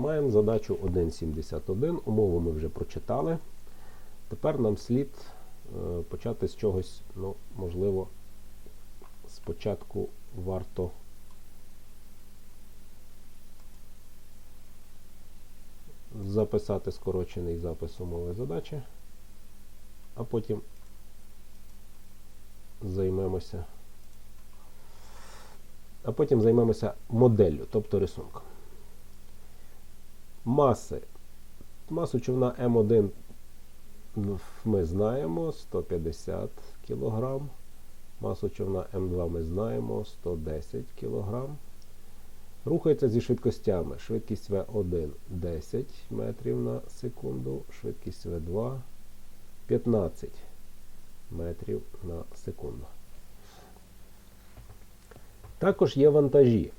маємо задачу 1.71. Умову ми вже прочитали. Тепер нам слід е, почати з чогось, ну, можливо, спочатку варто записати скорочений запис умови задачі, а потім займемося. А потім займемося моделлю, тобто рисунком. Маси. Масу човна М1 ми знаємо 150 кг. Масу човна М2 ми знаємо 110 кг. Рухається зі швидкостями. Швидкість В1 10 метрів на секунду, швидкість В2 15 метрів на секунду. Також є вантажі.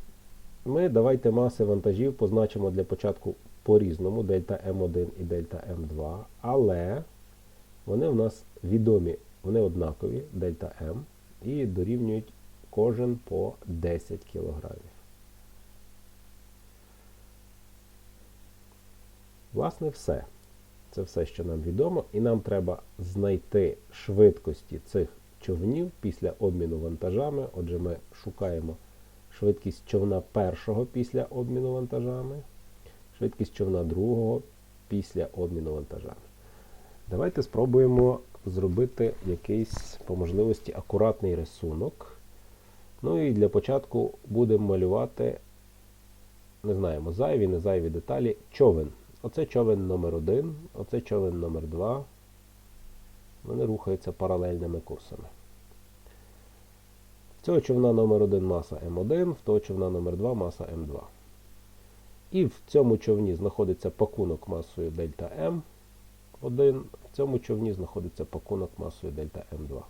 Ми давайте маси вантажів позначимо для початку по-різному, дельта М1 і дельта М2, але вони в нас відомі, вони однакові, дельта М, і дорівнюють кожен по 10 кг. Власне, все. Це все, що нам відомо, і нам треба знайти швидкості цих човнів після обміну вантажами. Отже, ми шукаємо швидкість човна першого після обміну вантажами, швидкість човна другого після обміну вантажами. Давайте спробуємо зробити якийсь по можливості акуратний рисунок. Ну і для початку будемо малювати, не знаємо, зайві, не зайві деталі, човен. Оце човен номер 1 оце човен номер 2 Вони рухаються паралельними курсами. В цього човна номер 1 маса М1, в того човна номер 2 маса М2. І в цьому човні знаходиться пакунок масою дельта М1, в цьому човні знаходиться пакунок масою дельта М2.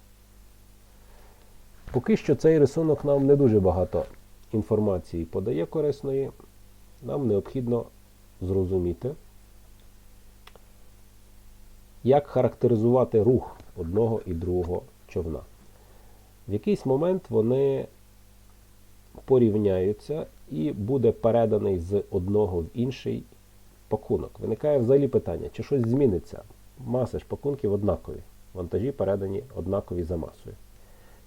Поки що цей рисунок нам не дуже багато інформації подає корисної. Нам необхідно зрозуміти, як характеризувати рух одного і другого човна. В якийсь момент вони порівняються і буде переданий з одного в інший пакунок. Виникає взагалі питання, чи щось зміниться. Маси ж пакунків однакові. Вантажі передані однакові за масою.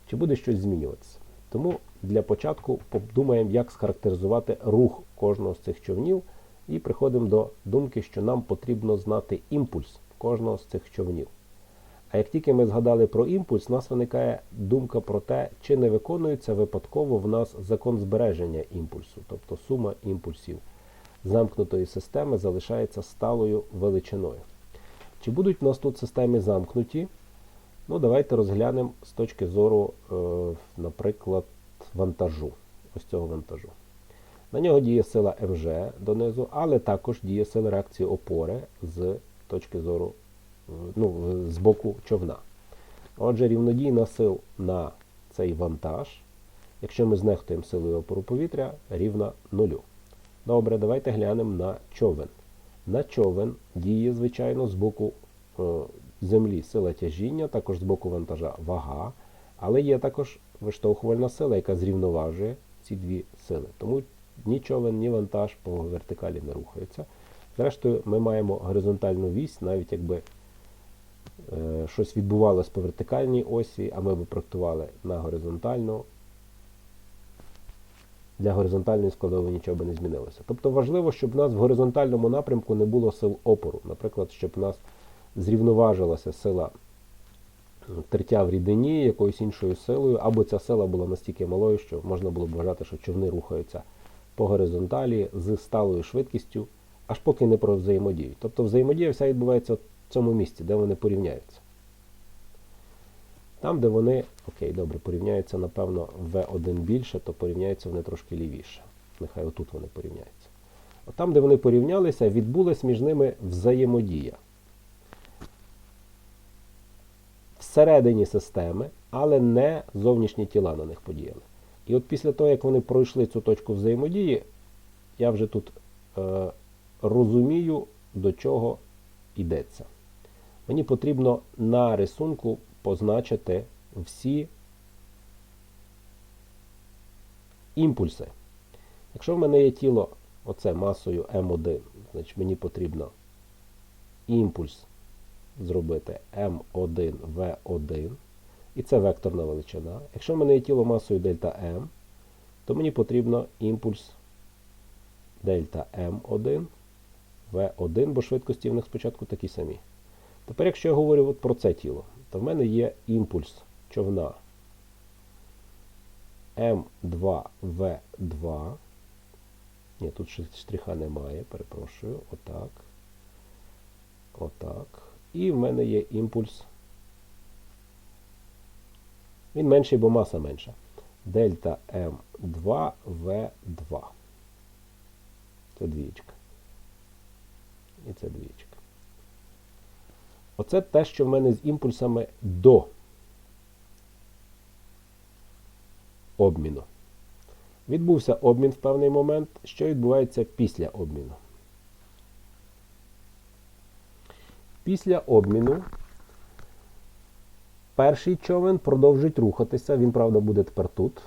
Чи буде щось змінюватися? Тому для початку подумаємо, як схарактеризувати рух кожного з цих човнів, і приходимо до думки, що нам потрібно знати імпульс кожного з цих човнів. А як тільки ми згадали про імпульс, у нас виникає думка про те, чи не виконується випадково в нас закон збереження імпульсу, тобто сума імпульсів замкнутої системи залишається сталою величиною. Чи будуть в нас тут системи замкнуті? Ну, Давайте розглянемо з точки зору, е, наприклад, вантажу. Ось цього вантажу. На нього діє сила МЖ донизу, але також діє сила реакції опори з точки зору ну, з боку човна. Отже, рівнодійна сил на цей вантаж, якщо ми знехтуємо силою опору повітря, рівна нулю. Добре, давайте глянемо на човен. На човен діє, звичайно, з боку е, землі сила тяжіння, також з боку вантажа вага, але є також виштовхувальна сила, яка зрівноважує ці дві сили. Тому ні човен, ні вантаж по вертикалі не рухаються. Зрештою, ми маємо горизонтальну вісь, навіть якби щось відбувалося по вертикальній осі, а ми б проектували на горизонтальну. Для горизонтальної складової нічого би не змінилося. Тобто важливо, щоб в нас в горизонтальному напрямку не було сил опору. Наприклад, щоб в нас зрівноважилася сила тертя в рідині якоюсь іншою силою, або ця сила була настільки малою, що можна було б вважати, що човни рухаються по горизонталі з сталою швидкістю, аж поки не про взаємодію. Тобто взаємодія вся відбувається в цьому місці, де вони порівняються. Там, де вони, окей, добре, порівняються, напевно, V1 більше, то порівняються вони трошки лівіше. Нехай отут вони порівняються. От там, де вони порівнялися, відбулась між ними взаємодія. Всередині системи, але не зовнішні тіла на них подіяли. І от після того, як вони пройшли цю точку взаємодії, я вже тут е, розумію, до чого йдеться. Мені потрібно на рисунку позначити всі імпульси. Якщо в мене є тіло оце масою М1, Значить, мені потрібно імпульс зробити М1 В1. І це векторна величина. Якщо в мене є тіло масою дельта М, то мені потрібно імпульс дельта М1 В1, бо швидкості в них спочатку такі самі. Тепер, якщо я говорю от про це тіло, то в мене є імпульс човна М2В2. Ні, тут штриха немає, перепрошую. Отак. Отак. І в мене є імпульс. Він менший, бо маса менша. Дельта М2В2. Це двієчка. І це двієчка. Оце те, що в мене з імпульсами до обміну. Відбувся обмін в певний момент. Що відбувається після обміну? Після обміну перший човен продовжить рухатися. Він, правда, буде тепер тут.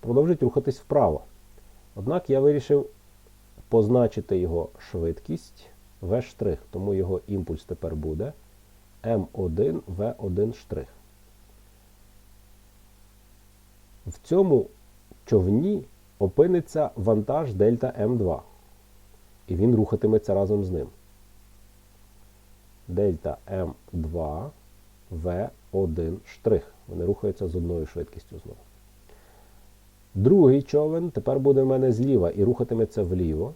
Продовжить рухатись вправо. Однак я вирішив позначити його швидкість V', тому його імпульс тепер буде М1 В1 штрих. В цьому човні опиниться вантаж дельта М2. І він рухатиметься разом з ним. Дельта М2 В1 штрих. Вони рухаються з одною швидкістю знову. Другий човен тепер буде в мене зліва і рухатиметься вліво.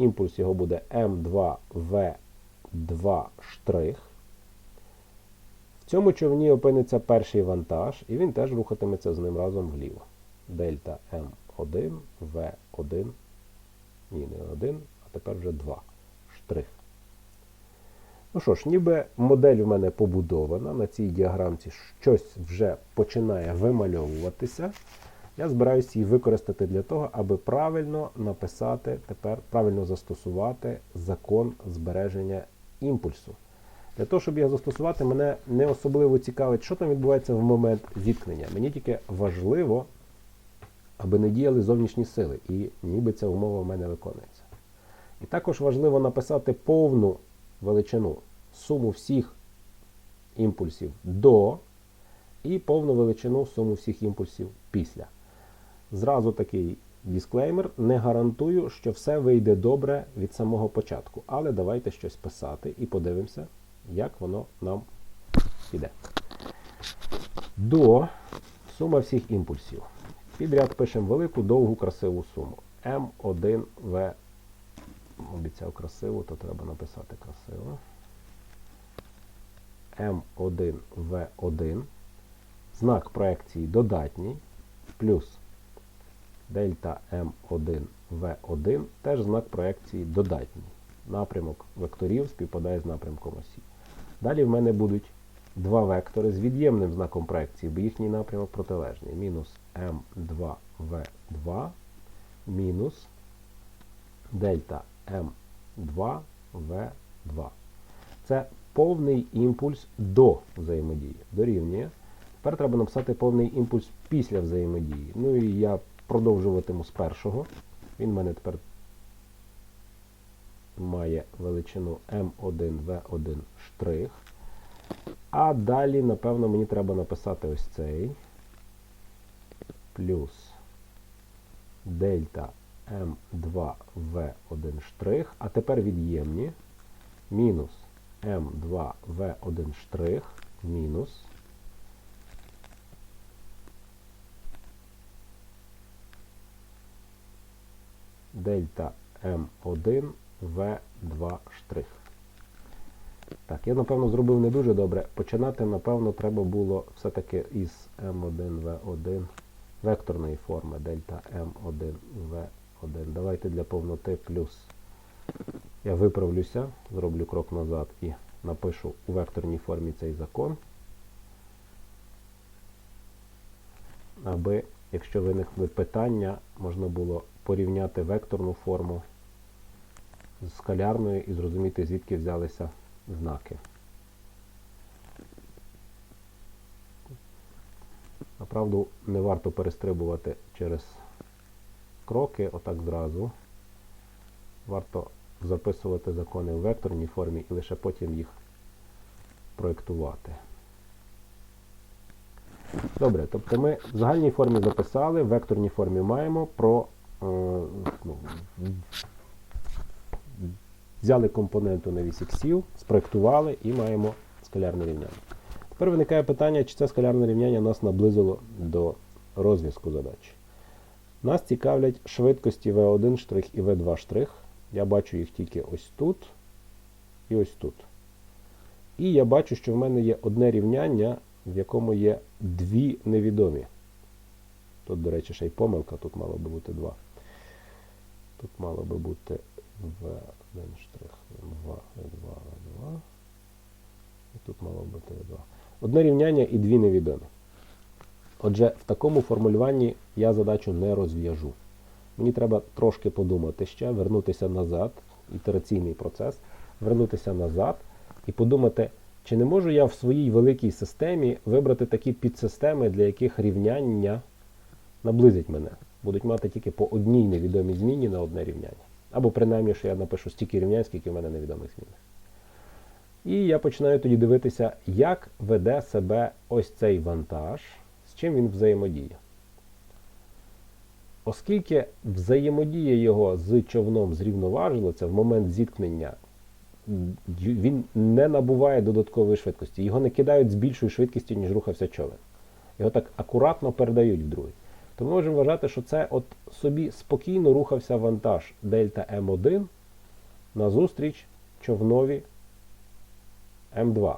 Імпульс його буде М2В2 штрих. В цьому човні опиниться перший вантаж, і він теж рухатиметься з ним разом вліво. Дельта М1, В1. Ні, не 1, а тепер вже 2 штрих. Ну що ж, ніби модель в мене побудована. На цій діаграмці щось вже починає вимальовуватися. Я збираюся її використати для того, аби правильно написати, тепер правильно застосувати закон збереження імпульсу. Для того, щоб його застосувати, мене не особливо цікавить, що там відбувається в момент зіткнення. Мені тільки важливо, аби не діяли зовнішні сили, і ніби ця умова в мене виконується. І також важливо написати повну величину, суму всіх імпульсів до і повну величину суму всіх імпульсів після. Зразу такий дисклеймер. Не гарантую, що все вийде добре від самого початку. Але давайте щось писати і подивимося, як воно нам піде. До сума всіх імпульсів. Підряд пишемо велику, довгу, красиву суму. М1В. Обіцяв красиву, то треба написати красиво. М1В1. Знак проекції додатній. Плюс дельта М1В1 теж знак проекції додатній. Напрямок векторів співпадає з напрямком осі. Далі в мене будуть два вектори з від'ємним знаком проекції, бо їхній напрямок протилежний. Мінус М2В2 мінус дельта М2В2. Це повний імпульс до взаємодії. Дорівнює. Тепер треба написати повний імпульс після взаємодії. Ну і я продовжуватиму з першого. Він в мене тепер має величину М1В1 штрих. А далі, напевно, мені треба написати ось цей. Плюс дельта М2В1 штрих. А тепер від'ємні. Мінус М2В1 штрих. Мінус. Дельта М1 В2 штрих. Так, я, напевно, зробив не дуже добре. Починати, напевно, треба було все-таки із М1В1 векторної форми дельта М1В1. Давайте для повноти плюс. Я виправлюся, зроблю крок назад і напишу у векторній формі цей закон. Аби, якщо виникли питання, можна було порівняти векторну форму з скалярною і зрозуміти, звідки взялися знаки. Направду, не варто перестрибувати через кроки, отак зразу. Варто записувати закони в векторній формі і лише потім їх проєктувати. Добре, тобто ми в загальній формі записали, в векторній формі маємо про. Е, ну, взяли компоненту на вісь іксів, спроєктували і маємо скалярне рівняння. Тепер виникає питання, чи це скалярне рівняння нас наблизило до розв'язку задачі. Нас цікавлять швидкості V1 штрих і V2 штрих. Я бачу їх тільки ось тут і ось тут. І я бачу, що в мене є одне рівняння, в якому є дві невідомі. Тут, до речі, ще й помилка, тут мало би бути 2. Тут мало би бути V1 V2, V2, V2. І тут мало бути V2. Одне рівняння і дві невідомі. Отже, в такому формулюванні я задачу не розв'яжу. Мені треба трошки подумати ще, вернутися назад, ітераційний процес, вернутися назад і подумати, чи не можу я в своїй великій системі вибрати такі підсистеми, для яких рівняння наблизить мене. Будуть мати тільки по одній невідомій зміні на одне рівняння. Або принаймні, що я напишу стільки рівнянь, скільки в мене невідомих змін. І я починаю тоді дивитися, як веде себе ось цей вантаж, з чим він взаємодіє. Оскільки взаємодія його з човном зрівноважилася в момент зіткнення, він не набуває додаткової швидкості. Його не кидають з більшою швидкістю, ніж рухався човен. Його так акуратно передають в другий. То ми можемо вважати, що це от собі спокійно рухався вантаж дельта М1 назустріч човнові М2.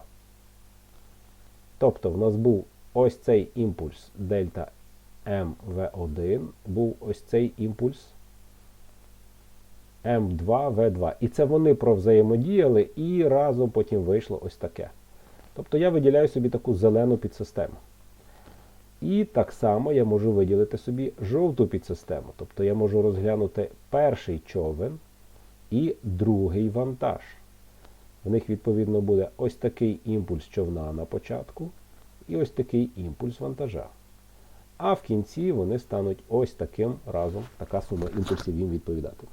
Тобто в нас був ось цей імпульс дельта МВ1, був ось цей імпульс М2В2. І це вони провзаємодіяли і разом потім вийшло ось таке. Тобто я виділяю собі таку зелену підсистему. І так само я можу виділити собі жовту підсистему. Тобто я можу розглянути перший човен і другий вантаж. В них, відповідно, буде ось такий імпульс човна на початку і ось такий імпульс вантажа. А в кінці вони стануть ось таким разом, така сума імпульсів їм відповідатиме.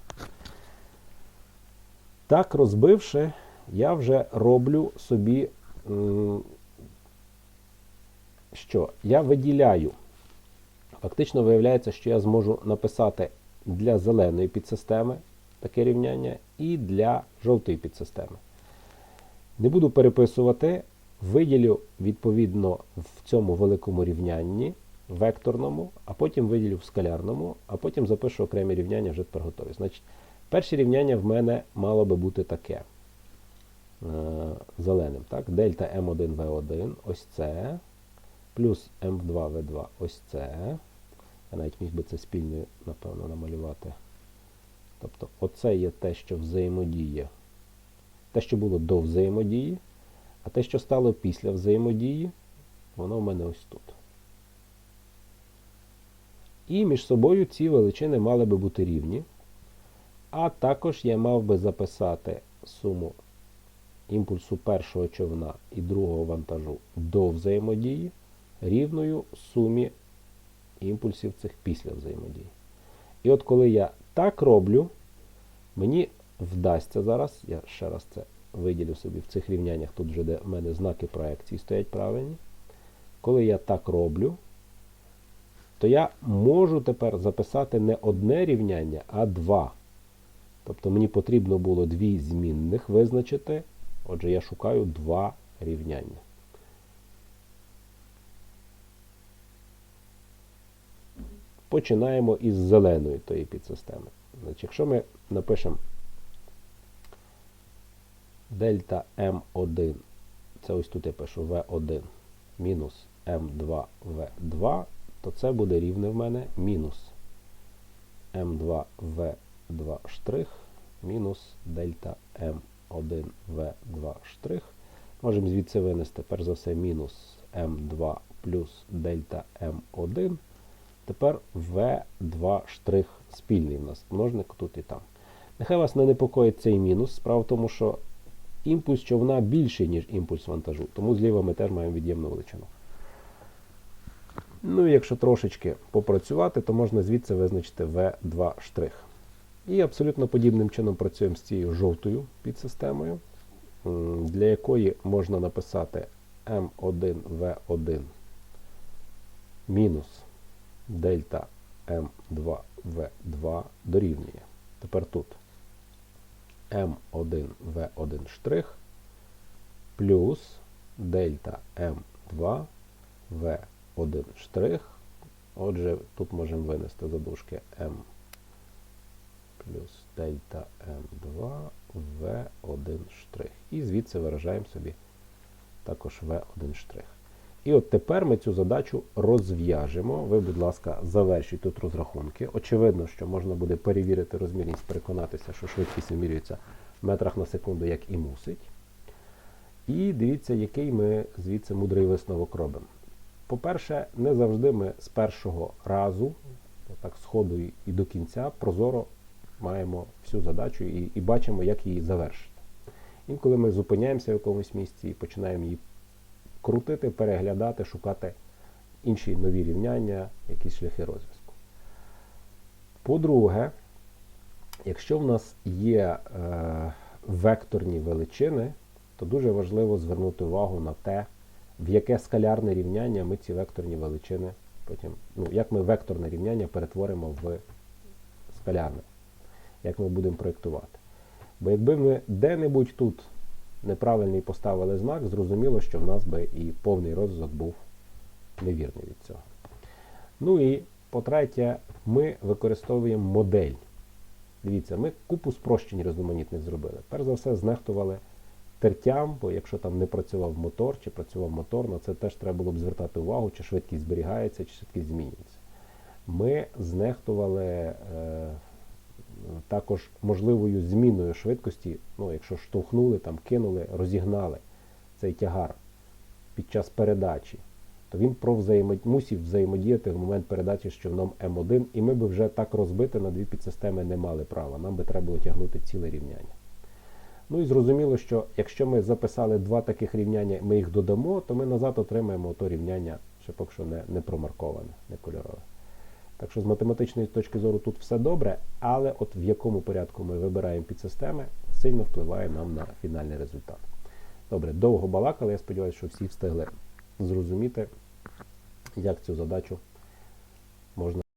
Так розбивши, я вже роблю собі, що я виділяю. Фактично виявляється, що я зможу написати для зеленої підсистеми таке рівняння і для жовтої підсистеми. Не буду переписувати, виділю відповідно в цьому великому рівнянні, векторному, а потім виділю в скалярному, а потім запишу окремі рівняння вже тепер готові. Значить, перше рівняння в мене мало би бути таке. Е, зеленим. так? Дельта М1В1, ось це, плюс М2В2, ось це. Я навіть міг би це спільно, напевно, намалювати. Тобто, оце є те, що взаємодіє те, що було до взаємодії, а те, що стало після взаємодії, воно в мене ось тут. І між собою ці величини мали би бути рівні. А також я мав би записати суму імпульсу першого човна і другого вантажу до взаємодії рівною сумі імпульсів цих після взаємодії. І от коли я так роблю, мені вдасться зараз, я ще раз це виділю собі в цих рівняннях, тут вже де в мене знаки проекції стоять правильні. Коли я так роблю, то я можу тепер записати не одне рівняння, а два. Тобто мені потрібно було дві змінних визначити. Отже, я шукаю два рівняння. Починаємо із зеленої тої підсистеми. Значить, Якщо ми напишемо дельта М1, це ось тут я пишу В1 мінус М2В2, то це буде рівне в мене мінус М2В2 штрих мінус дельта М1В2 штрих. Можемо звідси винести, перш за все, мінус М2 плюс дельта М1. Тепер В2 штрих спільний в нас множник тут і там. Нехай вас не непокоїть цей мінус. Справа в тому, що імпульс човна більший, ніж імпульс вантажу. Тому зліва ми теж маємо від'ємну величину. Ну і якщо трошечки попрацювати, то можна звідси визначити V2 штрих. І абсолютно подібним чином працюємо з цією жовтою підсистемою, для якої можна написати M1V1 мінус дельта M2V2 дорівнює. Тепер тут M1V1 штрих плюс дельта M2 V1 штрих. Отже, тут можемо винести задушки M плюс дельта M2 V1 штрих. І звідси виражаємо собі також V1 штрих. І от тепер ми цю задачу розв'яжемо. Ви, будь ласка, завершіть тут розрахунки. Очевидно, що можна буде перевірити розмірність, переконатися, що швидкість вимірюється в метрах на секунду, як і мусить. І дивіться, який ми звідси мудрий висновок робимо. По-перше, не завжди ми з першого разу, так з ходу і до кінця, прозоро маємо всю задачу і, і бачимо, як її завершити. Інколи ми зупиняємося в якомусь місці і починаємо її крутити, переглядати, шукати інші нові рівняння, якісь шляхи розв'язку. По-друге, якщо в нас є е, векторні величини, то дуже важливо звернути увагу на те, в яке скалярне рівняння ми ці векторні величини потім, ну, як ми векторне рівняння перетворимо в скалярне, як ми будемо проєктувати. Бо якби ми де-небудь тут неправильний поставили знак, зрозуміло, що в нас би і повний розв'язок був невірний від цього. Ну і по-третє, ми використовуємо модель. Дивіться, ми купу спрощень різноманітних зробили. Перш за все, знехтували тертям, бо якщо там не працював мотор чи працював мотор, на це теж треба було б звертати увагу, чи швидкість зберігається, чи швидкість змінюється. Ми знехтували е, також можливою зміною швидкості, ну, якщо штовхнули, там, кинули, розігнали цей тягар під час передачі, то він про взаємо... мусив взаємодіяти в момент передачі з човном М1, і ми би вже так розбити на дві підсистеми не мали права. Нам би треба було тягнути ціле рівняння. Ну і зрозуміло, що якщо ми записали два таких рівняння, ми їх додамо, то ми назад отримаємо то рівняння, ще поки що не, не промарковане, не кольорове. Так що з математичної точки зору тут все добре, але от в якому порядку ми вибираємо підсистеми, сильно впливає нам на фінальний результат. Добре, довго балакали, я сподіваюся, що всі встигли зрозуміти, як цю задачу можна.